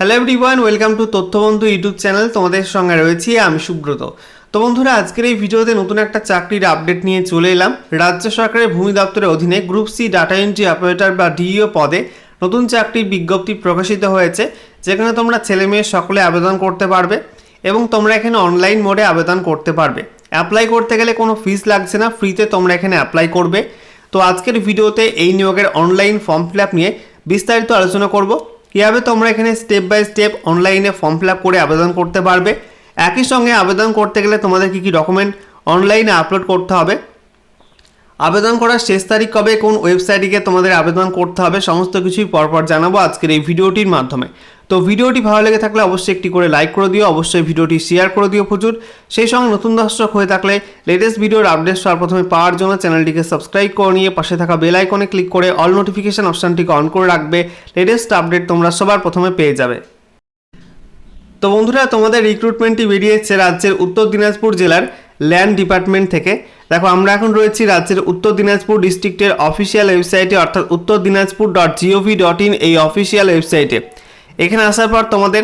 Hello everyone welcome to Tathyabandhu YouTube channel তোমাদের সঙ্গে রয়েছি আমি সুব্রত। তো বন্ধুরা, আজকের এই ভিডিওতে নতুন একটা চাকরির আপডেট নিয়ে চলে এলাম। রাজ্য সরকারের ভূমি দপ্তরের অধীনে group C data entry operator বা ডিইও পদে নতুন চাকরির বিজ্ঞপ্তি প্রকাশিত হয়েছে, যেখানে তোমরা ছেলে মেয়ে সকলে আবেদন করতে পারবে এবং তোমরা এখানে অনলাইন মোডে আবেদন করতে পারবে। অ্যাপ্লাই করতে গেলে কোনো ফিস লাগছে না ফ্রিতে তোমরা এখানে অ্যাপ্লাই করবে। তো আজকের ভিডিওতে এই নিয়োগের অনলাইন ফর্ম ফিল নিয়ে বিস্তারিত আলোচনা করব। কীভাবে তোমরা এখানে স্টেপ বাই স্টেপ অনলাইনে ফর্ম ফিল করে আবেদন করতে পারবে? একই সঙ্গে আবেদন করতে গেলে তোমাদের কী কী ডকুমেন্ট অনলাইনে আপলোড করতে হবে? আবেদন করার শেষ তারিখ কবে, কোন ওয়েবসাইটে গিয়ে তোমাদের আবেদন করতে হবে, সমস্ত কিছুই পরপর জানাব আজকের এই ভিডিওটির মাধ্যমে। তো ভিডিওটি ভালো লেগে থাকলে অবশ্যই একটি করে লাইক করে দিও, অবশ্যই ভিডিওটি শেয়ার করে দিও প্রচুর। সেই সঙ্গে নতুন দর্শক হয়ে থাকলে লেটেস্ট ভিডিওর আপডেট সবার প্রথমে পাওয়ার জন্য চ্যানেলটিকে সাবস্ক্রাইব করে নিয়ে পাশে থাকা বেল আইকনে ক্লিক করে অল নোটিফিকেশন অপশানটিকে অন করে রাখবে লেটেস্ট আপডেট তোমরা সবার প্রথমে পেয়ে যাবে। তো বন্ধুরা, তোমাদের রিক্রুটমেন্টটি বেরিয়েছে রাজ্যের উত্তর দিনাজপুর জেলার ল্যান্ড ডিপার্টমেন্ট থেকে। দেখো, আমরা এখন রয়েছি রাজ্যের উত্তর দিনাজপুর ডিস্ট্রিক্টের অফিসিয়াল ওয়েবসাইটে অর্থাৎ Uttar Dinajpur dot gov dot in এই অফিসিয়াল ওয়েবসাইটে এখানে আসার পর তোমাদের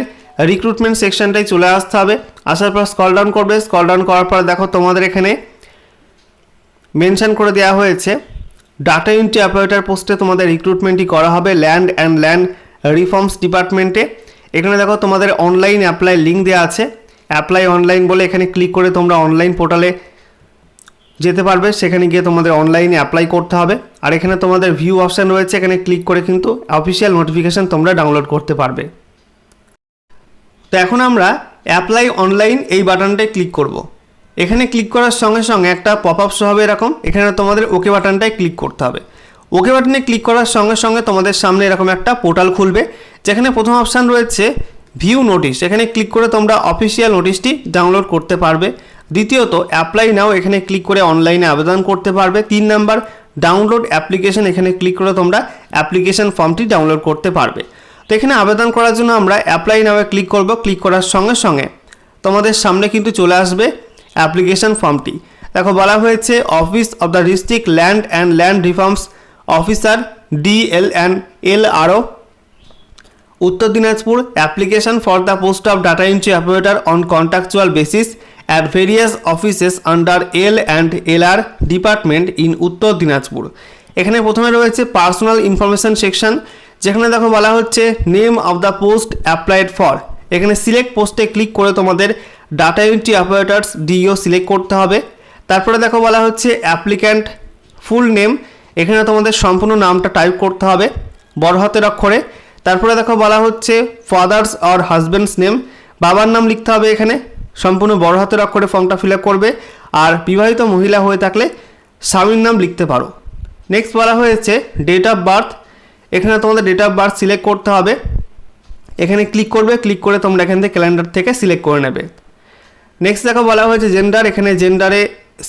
রিক্রুটমেন্ট সেকশনটাই চলে আসতে হবে। আসার পর স্কল ডাউন করবে। স্কল ডাউন করার পর দেখো, তোমাদের এখানে মেনশন করে দেওয়া হয়েছে ডাটা এন্ট্রি অপারেটর পোস্টে তোমাদের রিক্রুটমেন্টই করা হবে ল্যান্ড অ্যান্ড ল্যান্ড রিফর্মস ডিপার্টমেন্টে এখানে দেখো, তোমাদের অনলাইন অ্যাপ্লাই লিঙ্ক দেওয়া আছে। অ্যাপ্লাই অনলাইন বলে এখানে ক্লিক করে তোমরা অনলাইন পোর্টালে যেতে পারবে, সেখানে গিয়ে তোমাদের অনলাইনে অ্যাপ্লাই করতে হবে। আর এখানে তোমাদের ভিউ অপশান রয়েছে, এখানে ক্লিক করে কিন্তু অফিসিয়াল নোটিফিকেশান তোমরা ডাউনলোড করতে পারবে। তো এখন আমরা অ্যাপ্লাই অনলাইন এই বাটনটায় ক্লিক করব। এখানে ক্লিক করার সঙ্গে সঙ্গে একটা পপ আপ শো হবে এরকম। এখানে তোমাদের ওকে বাটনটায় ক্লিক করতে হবে। ওকে বাটনে ক্লিক করার সঙ্গে সঙ্গে তোমাদের সামনে এরকম একটা পোর্টাল খুলবে, যেখানে প্রথম অপশান রয়েছে ভিউ নোটিশ এখানে ক্লিক করে তোমরা অফিসিয়াল নোটিশটি ডাউনলোড করতে পারবে। দ্বিতীয়ত অ্যাপ্লাই নাও এখানে ক্লিক করে অনলাইনে আবেদন করতে পারবে। তিন নাম্বার ডাউনলোড অ্যাপ্লিকেশন এখানে ক্লিক করে তোমরা অ্যাপ্লিকেশন ফর্মটি ডাউনলোড করতে পারবে। তো এখানে আবেদন করার জন্য আমরা অ্যাপ্লাই নাও ক্লিক করব। ক্লিক করার সঙ্গে সঙ্গে তোমাদের সামনে কিন্তু চলে আসবে অ্যাপ্লিকেশন ফর্মটি দেখো, বলা হয়েছে office of the district land and land reforms officer DL and L RO Uttar Dinajpur application for the post of data entry operator on contractual basis at various offices under L and L R department in Uttar Dinajpur এখানে প্রথমে রয়েছে personal information section যেখানে দেখো বলা হচ্ছে name of the post applied for এখানে select পোস্টে click করে তোমাদের data entry operators DEO select করতে হবে। তারপরে দেখো বলা হচ্ছে অ্যাপ্লিক্যান্ট ফুল নেম এখানে তোমাদের সম্পূর্ণ নামটা টাইপ করতে হবে বড় হাতের অক্ষরে। তারপরে দেখো বলা হচ্ছে ফাদার্স অর হাজব্যান্ডস নেম বাবার নাম লিখতে হবে এখানে। সম্পূর্ণ বড় হাতের অক্ষরে ফর্মটা ফিল করবে আর বিবাহিত মহিলা হয়ে থাকলে স্বামীর নাম লিখতে পারো। নেক্সট বলা হয়েছে ডেট অফ বার্থ এখানে তোমাদের ডেট অফ বার্থ সিলেক্ট করতে হবে। এখানে ক্লিক করবে ক্লিক করে তোমরা এখান থেকে ক্যালেন্ডার থেকে সিলেক্ট করে নেবে। নেক্সট দেখো বলা হয়েছে জেন্ডার এখানে জেন্ডারে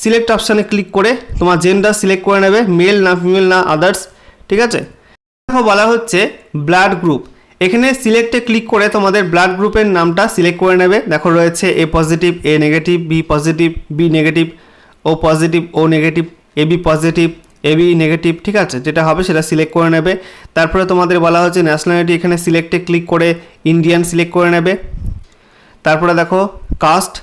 সিলেক্ট অপশানে ক্লিক করে তোমার জেন্ডার সিলেক্ট করে নেবে মেল না ফিমেল না আদার্স ঠিক আছে? দেখো বলা হচ্ছে ব্লাড গ্রুপ এখানে সিলেক্টে ক্লিক করে তোমাদের ব্লাড গ্রুপের নামটা সিলেক্ট করে নেবে। দেখো রয়েছে A positive A negative B positive B negative O positive O negative A B positive A B negative ঠিক আছে? যেটা হবে সেটা সিলেক্ট করে নেবে। তারপরে তোমাদের বলা হচ্ছে ন্যাশনালিটি এখানে সিলেক্টে ক্লিক করে ইন্ডিয়ান সিলেক্ট করে নেবে। তারপরে দেখো কাস্ট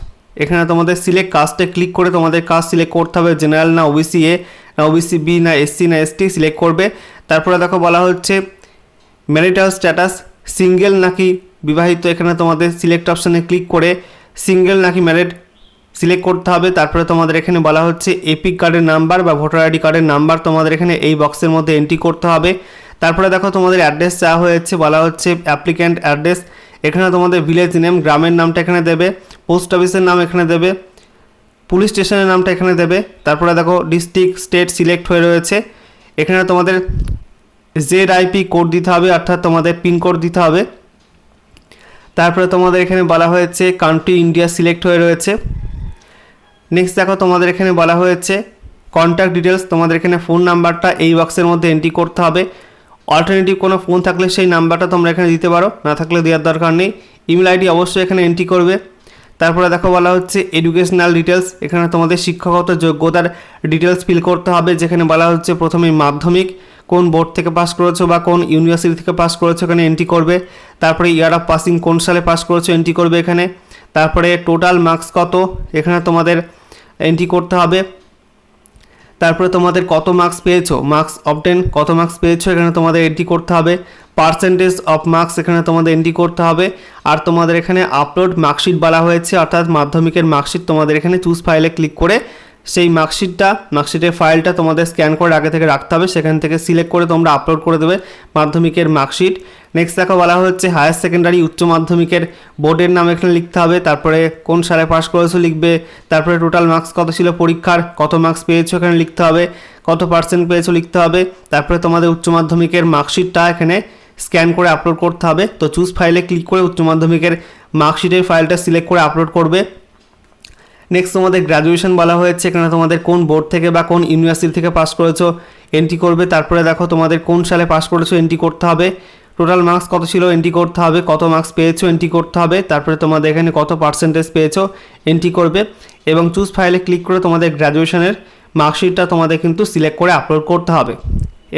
এখানে তোমাদের সিলেক্ট কাস্টে ক্লিক করে তোমাদের কাস্ট সিলেক্ট করতে হবে। জেনারেল না ওবিসি এ না ওবিসি বি না এসসি না এসটি সিলেক্ট করবে। তারপরে দেখো বলা হচ্ছে ম্যারিটাল স্ট্যাটাস সিঙ্গেল নাকি বিবাহিত, এখানে তোমাদের সিলেক্ট অপশানে ক্লিক করে সিঙ্গেল নাকি ম্যারিড সিলেক্ট করতে হবে। তারপরে তোমাদের এখানে বলা হচ্ছে এপিক কার্ডের নাম্বার বা ভোটার আইডি কার্ডের নাম্বার তোমাদের এখানে এই বক্সের মধ্যে এন্ট্রি করতে হবে। তারপরে দেখো তোমাদের অ্যাড্রেস চাওয়া হয়েছে, বলা হচ্ছে অ্যাপ্লিক্যান্ট অ্যাড্রেস এখানে তোমাদের ভিলেজ নেম গ্রামের নামটা এখানে দেবে পোস্ট অফিসের নাম এখানে দেবে পুলিশ স্টেশনের নামটা এখানে দেবে। তারপরে দেখো ডিস্ট্রিক্ট স্টেট সিলেক্ট হয়ে রয়েছে। এখানে তোমাদের জেড আইপি কোড দিতে হবে, অর্থাৎ তোমাদের পিনকোড দিতে হবে। তারপরে তোমাদের এখানে বলা হয়েছে কান্ট্রি ইন্ডিয়া সিলেক্ট হয়ে রয়েছে। নেক্সট দেখো, তোমাদের এখানে বলা হয়েছে কন্ট্যাক্ট ডিটেলস তোমাদের এখানে ফোন নাম্বারটা এই বক্সের মধ্যে এন্ট্রি করতে হবে। অল্টারনেটিভ কোনো ফোন থাকলে সেই নাম্বারটা তোমরা এখানে দিতে পারো, না থাকলে দেওয়ার দরকার নেই। ইমেল আইডি অবশ্যই এখানে এন্ট্রি করবে। তারপরে দেখো বলা হচ্ছে এডুকেশনাল ডিটেলস এখানে তোমাদের শিক্ষাগত যোগ্যতার ডিটেলস ফিল করতে হবে, যেখানে বলা হচ্ছে প্রথমে মাধ্যমিক, কোন বোর্ড থেকে পাস করেছ বা কোন ইউনিভার্সিটি থেকে পাস করেছ এখানে এন্ট্রি করবে, তারপরে ইয়ার অফ পাসিং কোন সালে পাস করেছ এন্ট্রি করবে এখানে, তারপরে টোটাল মার্কস কত, এখানে তোমাদের এন্ট্রি করতে হবে। তারপরে তোমাদের কত মার্কস পেয়েছ? মার্কস অবটেন কত মার্কস পেয়েছ? এখানে তোমাদের এন্ট্রি করতে হবে। পার্সেন্টেজ অফ মার্কস এখানে তোমাদের এন্ট্রি করতে হবে। আর তোমাদের এখানে আপলোড মার্কশিট বলা হয়েছে, অর্থাৎ মাধ্যমিকের মার্কশিট তোমাদের এখানে চুজ ফাইলে ক্লিক করে সেই মার্কশিটটা, মার্কশিটের ফাইলটা তোমাদের স্ক্যান করে আগে থেকে রাখতে হবে। সেখান থেকে সিলেক্ট করে তোমরা আপলোড করে দেবে মাধ্যমিকের মার্কশিট। নেক্সট দেখো বলা হচ্ছে হায়ার সেকেন্ডারি উচ্চ মাধ্যমিকের বোর্ডের নাম এখানে লিখতে হবে। তারপরে কোন সালে পাস করেছ লিখবে। তারপরে টোটাল মার্কস কত ছিল পরীক্ষার, কত মার্কস পেয়েছ এখানে লিখতে হবে। কত পার্সেন্ট পেয়েছ লিখতে হবে। তারপরে তোমাদের উচ্চ মাধ্যমিকের মার্কশিটটা এখানে স্ক্যান করে আপলোড করতে হবে। তো চুজ ফাইলে ক্লিক করে উচ্চ মাধ্যমিকের মার্কশিটের ফাইলটা সিলেক্ট করে আপলোড করবে। নেক্সট তোমাদের গ্র্যাজুয়েশন বলা হয়েছে এখানে তোমাদের কোন বোর্ড থেকে বা কোন ইউনিভার্সিটি থেকে পাস করেছ এন্ট্রি করবে, তারপরে দেখো তোমাদের কোন সালে পাস করেছ এন্ট্রি করতে হবে। টোটাল মার্কস কত ছিল এন্ট্রি করতে হবে, কত মার্কস পেয়েছ এন্ট্রি করতে হবে, তারপরে তোমাদের এখানে কত পার্সেন্টেজ পেয়েছ এন্ট্রি করবে। এবং চুজ ফাইলে ক্লিক করে তোমাদের গ্র্যাজুয়েশনের মার্কশিটটা তোমাদের কিন্তু সিলেক্ট করে আপলোড করতে হবে।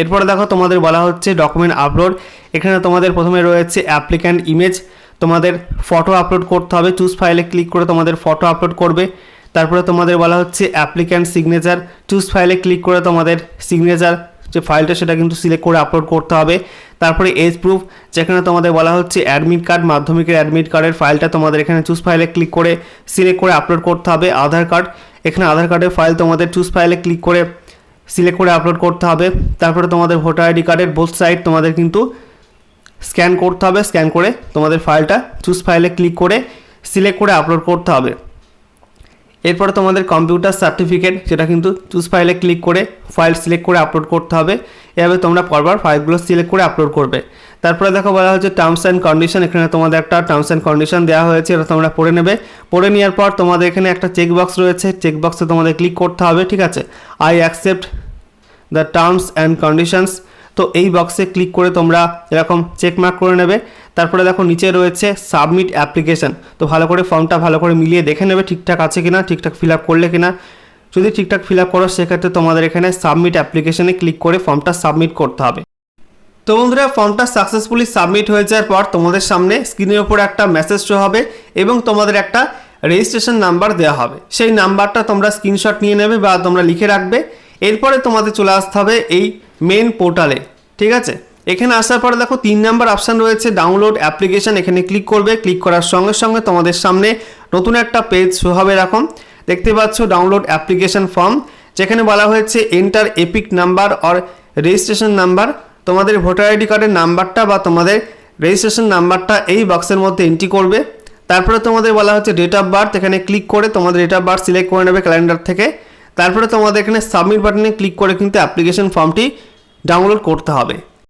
এরপরে দেখো তোমাদের বলা হচ্ছে ডকুমেন্ট আপলোড এখানে তোমাদের প্রথমে রয়েছে অ্যাপ্লিক্যান্ট ইমেজ তোমাদের ফটো আপলোড করতে হবে। চুজ ফাইলে ক্লিক করে তোমাদের ফটো আপলোড করবে। তারপরে তোমাদের বলা হচ্ছে অ্যাপ্লিক্যান্ট সিগনেচার চুজ ফাইলে ক্লিক করে তোমাদের সিগনেচার যে ফাইলটা সেটা কিন্তু সিলেক্ট করে আপলোড করতে হবে। তারপরে এজ প্রুফ যেখানে তোমাদের বলা হচ্ছে অ্যাডমিট কার্ড মাধ্যমিকের অ্যাডমিট কার্ডের ফাইলটা তোমাদের এখানে চুজ ফাইলে ক্লিক করে সিলেক্ট করে আপলোড করতে হবে। আধার কার্ড এখানে আধার কার্ডের ফাইল তোমাদের চুজ ফাইলে ক্লিক করে সিলেক্ট করে আপলোড করতে হবে। তারপরে তোমাদের ভোটার আইডি কার্ডের বোথ সাইড তোমাদের কিন্তু স্ক্যান করতে হবে, স্ক্যান করে তোমাদের ফাইলটা চুজ ফাইলে ক্লিক করে সিলেক্ট করে আপলোড করতে হবে। এরপরে তোমাদের কম্পিউটার সার্টিফিকেট যেটা কিন্তু চুজ ফাইলে ক্লিক করে ফাইল সিলেক্ট করে আপলোড করতে হবে। এভাবে তোমরা পরবার ফাইলগুলো সিলেক্ট করে আপলোড করবে। তারপরে দেখো বলা হচ্ছে টার্মস অ্যান্ড কন্ডিশন এখানে তোমাদের একটা টার্মস অ্যান্ড কন্ডিশন দেওয়া হয়েছে, এটা তোমরা পড়ে নেবে। পড়ে নেওয়ার পর তোমাদের এখানে একটা চেকবক্স রয়েছে চেক বক্সে তোমাদের ক্লিক করতে হবে, ঠিক আছে? I accept the terms and conditions তো এই বক্সে ক্লিক করে তোমরা এরকম চেক মার্ক করে নেবে। তারপরে দেখো নিচে রয়েছে সাবমিট অ্যাপ্লিকেশন তো ভালো করে ফর্মটা ভালো করে মিলিয়ে দেখে নেবে ঠিকঠাক আছে কিনা, ঠিকঠাক ফিল আপ করলে কিনা। যদি ঠিকঠাক ফিল আপ করো, সেক্ষেত্রে তোমাদের এখানে সাবমিট অ্যাপ্লিকেশনে ক্লিক করে ফর্মটা সাবমিট করতে হবে। তো বন্ধুরা ফর্মটা সাকসেসফুলি সাবমিট হয়ে যাওয়ার পর তোমাদের সামনে স্ক্রিনের উপর একটা মেসেজ শো হবে এবং তোমাদের একটা রেজিস্ট্রেশন নাম্বার দেওয়া হবে। সেই নাম্বারটা তোমরা স্ক্রিনশট নিয়ে নেবে বা তোমরা লিখে রাখবে। এরপরে তোমাদের চলে আসতে হবে এই মেন পোর্টালে ঠিক আছে? এখানে আসার পরে দেখো তিন নাম্বার অপশান রয়েছে ডাউনলোড অ্যাপ্লিকেশন এখানে ক্লিক করবে ক্লিক করার সঙ্গে সঙ্গে তোমাদের সামনে নতুন একটা পেজ শো হবে এরকম। দেখতে পাচ্ছ ডাউনলোড অ্যাপ্লিকেশন ফর্ম যেখানে বলা হয়েছে enter EPIC number or registration number তোমাদের ভোটার আইডি কার্ডের নাম্বারটা বা তোমাদের রেজিস্ট্রেশন নাম্বারটা এই বক্সের মধ্যে এন্ট্রি করবে। তারপরে তোমাদের বলা হচ্ছে ডেট অফ বার্থ এখানে ক্লিক করে তোমাদের ডেট অফ বার্থ সিলেক্ট করে নেবে ক্যালেন্ডার থেকে। তারপরে তোমাদের এখানে সাবমিট বাটনে ক্লিক করে কিন্তু অ্যাপ্লিকেশন ফর্মটি ডাউনলোড করতে হবে।